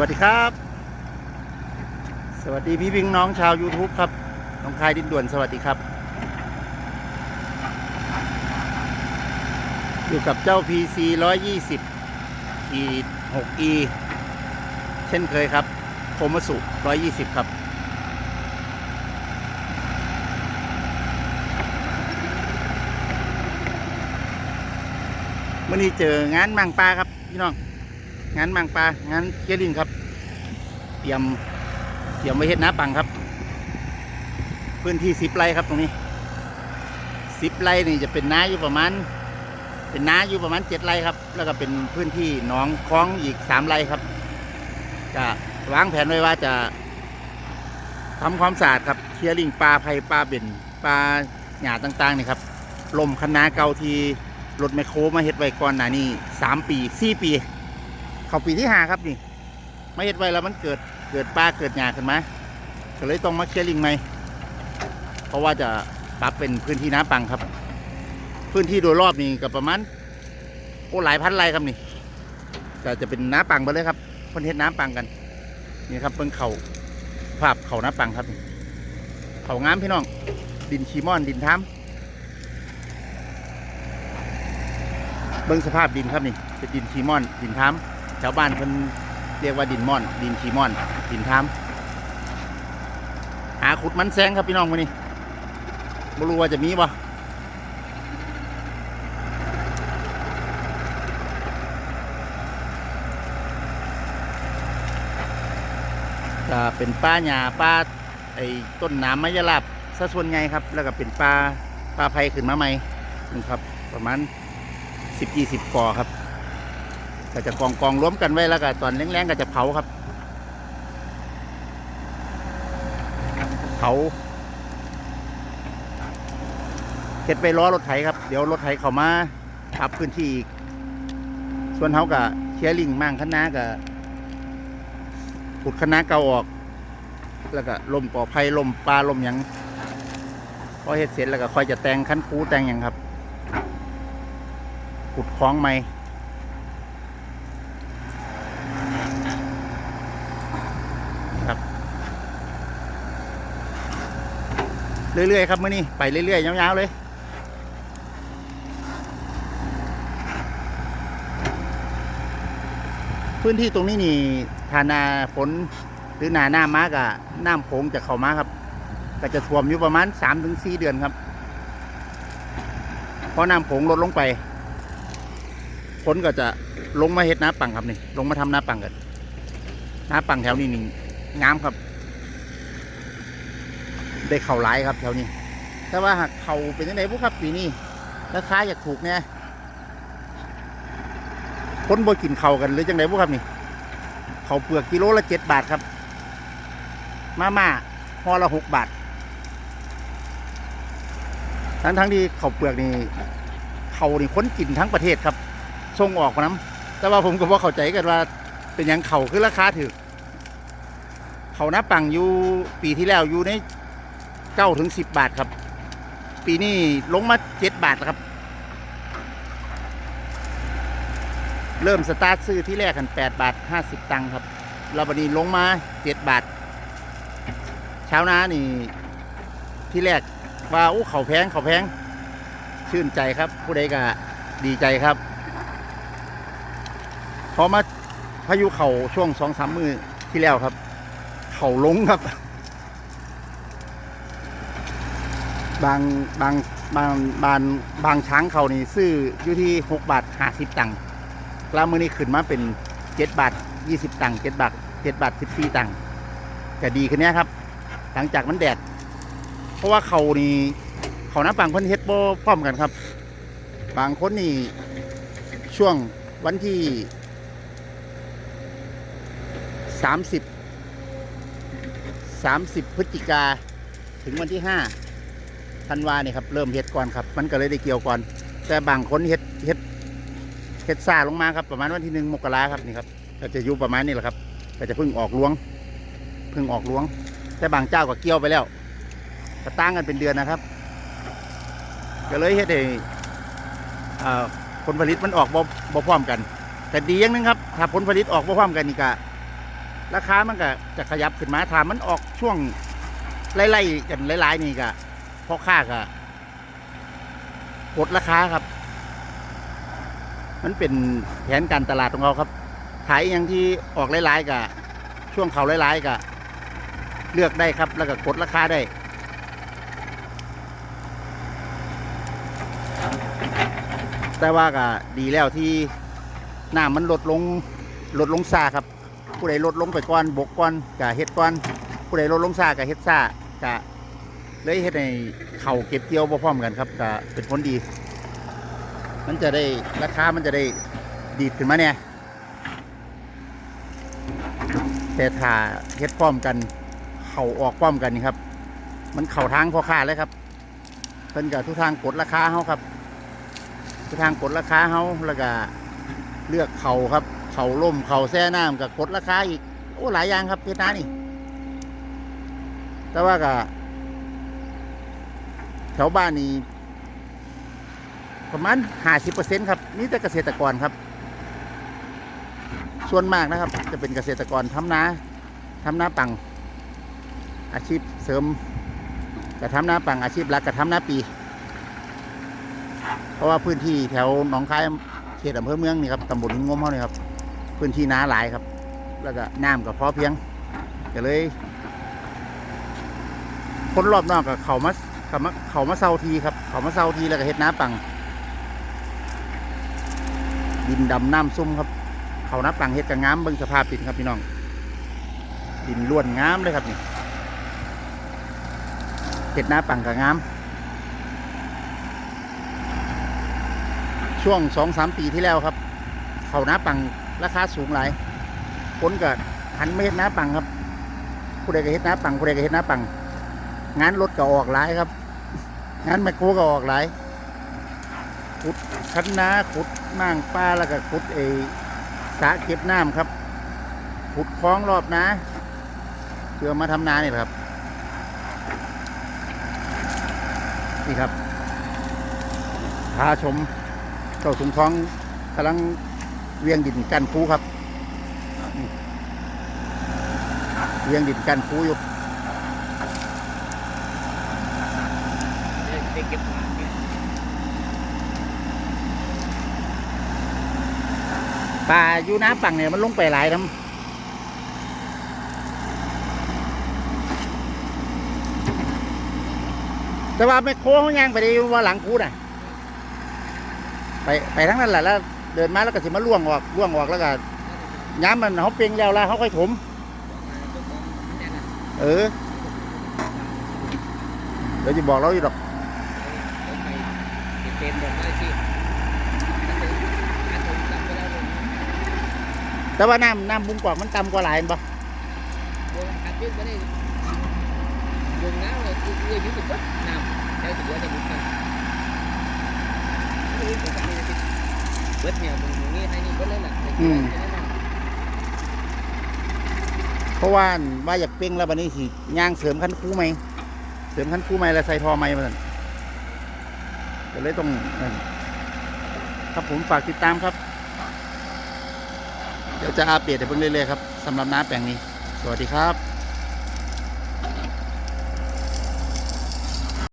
วัสดีครับ สวัสดีพี่พิงน้องชาว YouTube ครับน้องคายดินด่วนสวัสดีครับ อยู่กับเจ้า PC 120ขีด 6E เช่นเคยครับ โคมาสุ 120 ครับเมื่อนี้เจองานมังปลาครับ พี่น้อง งานมังปลางานเกียริงครับ เตรียมเตรียมไว้เฮ็ดน้าปังครับ พื้นที่สิบไร่ครับตรงนี้สิบไร่นี่จะเป็นน้าอยู่ประมาณ เป็นน้าอยู่ประมาณเจ็ดไร่ครับ แล้วก็เป็นพื้นที่หนองคลองอีกสามไร่ครับจะวางแผนไว้ว่าจะทำความสะอาดครับเคลียร์ลิงปลาไผ่ปลาเบ่นปลาหญ้าต่างๆนี่ครับลมคณะเก่าที่รถแมคโครมาเฮ็ดไว้ก่อนหน้านี้สามปีสี่ปี เขาปีที่ห้าครับนี่มาเฮ็ดไว้แล้วมันเกิดเกิดปลาเกิดหญ้าขึ้นมาก็เลยต้องมาเคลียร์ลิงใหมเพราะว่าจะปรับเป็นพื้นที่น้ำปังครับ พื้นที่โดยรอบนี่ก็ประมาณโอ้หลายพันไร่ครับนี่ก็จะเป็นน้ำปังไปเลยครับเพิ่นเฮ็ดน้ำปังกันนี่ครับเพิ่งเขาภาพเขาน้ำปังครับนี่เขางามพี่น้อง ดินชีมอนดินท้ามเบิ่งสภาพดินครับนี่เป็นดินชีมอนดินท้าม ชาวบ้านเพิ่นเรียกว่าดินมอน ดินชีมอน ดินทามหาขุดมันแซงครับพี่น้องวันนี้ไม่รู้ว่าจะมีบ่ก็เป็นป้าหญ้าป้าไอ้ต้นน้ำไม้ยะลาบซะส่วนใหญ่ครับ แล้วก็เป็นปลาปลาไผ่ขึ้นมาใหม่นี่ครับ ประมาณสิบยี่สิบกอครับ ก็จะกองกองรวมกันไว้แล้วก็ตอนแรงๆก็จะเผาครับ เผาเก็ดไปล้อรถไถครับ เดี๋ยวรถไถเขามาปรับพื้นที่อีก ส่วนเขากับเชียร์ลิงมั่งคณะกับขุดคณะเก่าออก แล้วก็ลมปอไผ่ลมปลาลมยังพอเฮ็ดเสร็จแล้วก็ค่อยจะแต่งคันคูแต่งหยังครับขุดคล้องใหม่ครับ เรื่อยๆครับมื่อนี้ไปเรื่อยๆยาวๆเลย พื้นที่ตรงนี้นี่ทานาฝนหรือหนาหน้ามากอะน้ำโขงจะเข้ามาครับ ก็จะท่วมอยู่ประมาณสามถึงสี่เดือนครับเพราะน้ำโขงลดลงไปฝนก็จะลงมาเฮ็ดน้าปังครับนี่ ลงมาทำน้าปังกันน้าปังแถวนี้นี่งามครับ ได้เข่าหลายครับแถวนี้ แต่ว่าหากเข่าเป็นยังไงบุครับปีนี้ราคาอยากถูกเนี่ยคนบ่กินเข่ากันหรือจังไดบุครับนี่เข่าเปลือกกิโลละเจ็ดบาทครับ มาม่าห่อละหกบาท ทั้งทั้งที่เข่าเปลือกนี่เข่านี่ค้นกินทั้งประเทศครับส่งออกน้ำแต่ว่าผมก็บ่เข้าใจกันว่า เป็นยังเข่าคือราคาถือเขาหน้าปังอยู่ปีที่แล้วอยู่ใน เก้าถึงสิบบาทครับ ปีนี้ลงมาเจ็ดบาทครับ เริ่มสตาร์ทซื้อที่แรกกันแปดบาทห้าสิบตังค์ครับแล้ววันนี้ลงมาเจ็ดบาท เช้านานี่ที่แรกว่าอู้เขาแพงเขาแพง ชื่นใจครับ ผู้ใดก็ดีใจครับพอมาพายุเข่าช่วงสองสามมือที่แล้วครับ เข่าลงครับ บางบางบางบางบางช้างเขานี่ซื้ออยู่ที่หกบาทห้าสิบตังค์แล้วมือนี้ขึ้นมาเป็นเจ็ดบาทยี่สิบตังค์เจ็ดบาทเจ็ดบาทสิบสี่ตังค์ก็ดีขึ้นเนี้ยครับ หลังจากมันแดด เพราะว่าเขานี่เขาน้ำปังเพิ่นเฮ็ดบ่พร้อมกันครับ บางคนนี่ช่วงวันที่สามสิบสามสิบพฤศจิกาถึงวันที่ห้า ธันวาเนี่ยครับเริ่มเฮ็ดก่อนครับ มันก็เลยได้เกี่ยวก่อน แต่บางคนเฮ็ดเฮ็ดเฮ็ดซาลงมาครับประมาณวันที่หนึ่งมกราครับนี่ครับก็จะอยู่ประมาณนี้แหละครับ ก็จะเพิ่งออกลวงเพิ่งออกลวง แต่บางเจ้าก็เกี่ยวไปแล้วก็ตั้งกันเป็นเดือนนะครับ ก็เลยเฮ็ดให้ผลผลิตมันออกบ่บ่พร้อมกัน แต่ดีอย่างนึงครับ ถ้าผลผลิตออกบ่พร้อมกันนี่ก็ราคามันก็จะขยับขึ้นมาถามมันออกช่วงไล่ๆกันหลายๆนี่ก็ พ่อค้าก็กดราคาครับ มันเป็นแผนการตลาดของเขาครับ ขายอย่างที่ออกหลายๆกับช่วงเขาหลายๆกับเลือกได้ครับ แล้วก็กดราคาได้แต่ว่าก็ดีแล้วที่น้ำมันลดลงลดลงซาครับ ผู้ใดลดลงไปก่อนบกก่อนกะเฮ็ดก่อนผู้ใดลดลงซากะเฮ็ดซากะ เลยเฮ็ดให้เข่าเก็บเกี่ยวบ่พร้อมกันครับกะเป็นผลดี มันจะได้ราคามันจะได้ดีดขึ้นมาเนี่ยแต่ถ้าเฮ็ดพร้อมกัน เข่าออกพร้อมกันนี่ครับ มันเข่าทางพอค้าเลยครับเป็นกับทุกทางกดราคาเฮาครับทุกทางกดราคาเฮาแล้วก็เลือกเข่าครับ เข่าล่มเข่าแซ่น้ำกับกดราคาอีกโอ้หลายอย่างครับเพชรนานี่ แต่ว่าก็ ถวบ้านนี่ประมาณห้าสิบเปอร์เซ็นครับนี่แต่เกษตรกรครับ ส่วนมากนะครับ จะเป็นเกษตรกรทำนาทำนาปัง อาชีพเสริมกระทำนาปังอาชีพหลักกระทำนาปี เพราะว่าพื้นที่แถวหนองคายเขตอำเภอเมืองนี่ครับตำบลหินงมเขานี่ครับ พื้นที่นาหลายครับ แล้วก็น้ำก็พอเพียงก็เลย คนรอบนอกกับเขามา เขามาเขามาเซาทีครับ เขามาเซาทีแล้วก็เฮ็ดน้าปัง ดินดำน้ำซุ่มครับ เขานับปังเฮ็ดกับงามเบิ่งสภาพดินครับพี่น้อง ดินล้วนงามเลยครับนี่เฮ็ดน้าปังกับงาม ช่วงสองสามปีที่แล้วครับ เขาน้าปังราคาสูงหลายคนก็หันมาเฮ็ดน้าปังครับผู้ใดก็เฮ็ดน้าปังผู้ใดก็เฮ็ดน้าปังงานรถก็ออกหลายครับ งานแมคโครก็ออกหลายขุดคันนาขุดน่งปลาแล้วก็ขุดเอสะเก็บน้ำครับ ขุดคลองรอบนาเพื่อมาทำนาเนี่ยครับ นี่ครับพาชมเจ้าถุงทองกำลังเวียงดินกันคูครับ เวียงดินกันคูอยู่ ได้เก็บหวานเนี่ย ปลาอยู่น้ำปังเนี่ยมันลงไปหลายน้ำแต่ว่าไม่โค้งย่างไปได้ว่าหลังคูน่ะ ไปไปทั้งนั้นแหละแล้ว เดินมาแล้วก็สิมาล่วงออกล่วงออกแล้วก็ย้ำมันเขาเปลียงแล้วแล้วเขาค่อยถม เออเดี๋ยวจะบอกเราอยู่ดอกเป็นแบบนั้สิอันผมจำไม่ได้เลย แต่ว่าน้ำน้ำบุ้งกอกมันต่ำกว่าหลายเห็นปะโบราณอัดยึดไม่ได้ยุงน้ำเลยคือยืดยุดปุ๊บน้ำได้ถึงว่าจะยุดกันนี่ผมก็ไม่ได้เบิดเนี่ยมึงนี่ให้นี่เบิดเลยแหละแต่ที่ว่าจะได้นเพราะว่าว่าอยากเปลียงแล้ววันนี้สิย่างเสริมขั้นคู่ไหมเสริมขั้นคู่ไหมแล้วใส่ทอไหมมาสั่นก็เลยต้องนั่นครับผมฝากติดตามครับ เดี๋ยวจะอัปเดตให้เพิ่งเรื่อยๆครับสำหรับน้าแปลงนี้ สวัสดีครับ